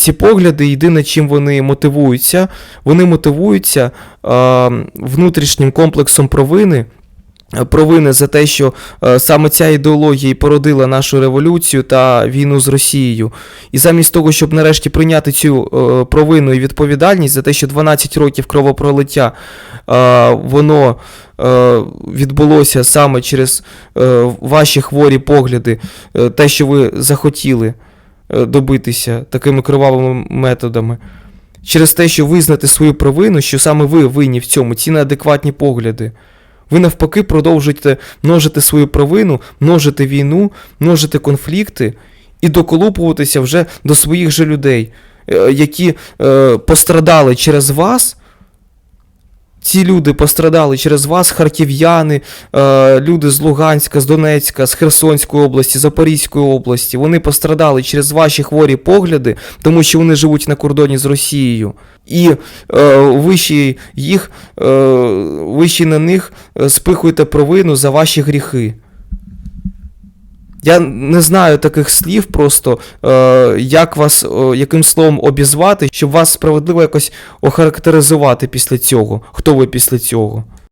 Ці погляди, єдине, чим вони мотивуються, вони мотивуються е, внутрішнім комплексом провини. Провини за те, що саме ця ідеологія породила нашу революцію та війну з Росією. І замість того, щоб нарешті прийняти цю е, провину і відповідальність за те, що 12 років кровопролиття воно е, відбулося саме через е, ваші хворі погляди, те, що ви захотіли добитися такими кривавими методами. Через те, що визнати свою провину, що саме ви винні в цьому, ці неадекватні погляди. Ви навпаки продовжуєте множити свою провину, множити війну, множити конфлікти і доколупуватися вже до своїх же людей, е, які е, пострадали через вас. Ці люди пострадали через вас, харків'яни, е, люди з Луганська, з Донецька, з Херсонської області, Запорізької області. Вони пострадали через ваші хворі погляди, тому що вони живуть на кордоні з Росією. І е, ви ще їх, е, ви ще на них спихуєте провину за ваші гріхи. Я не знаю таких слів просто, е, як вас, е, яким словом обізвати, щоб вас справедливо якось охарактеризувати після цього. Хто ви після цього?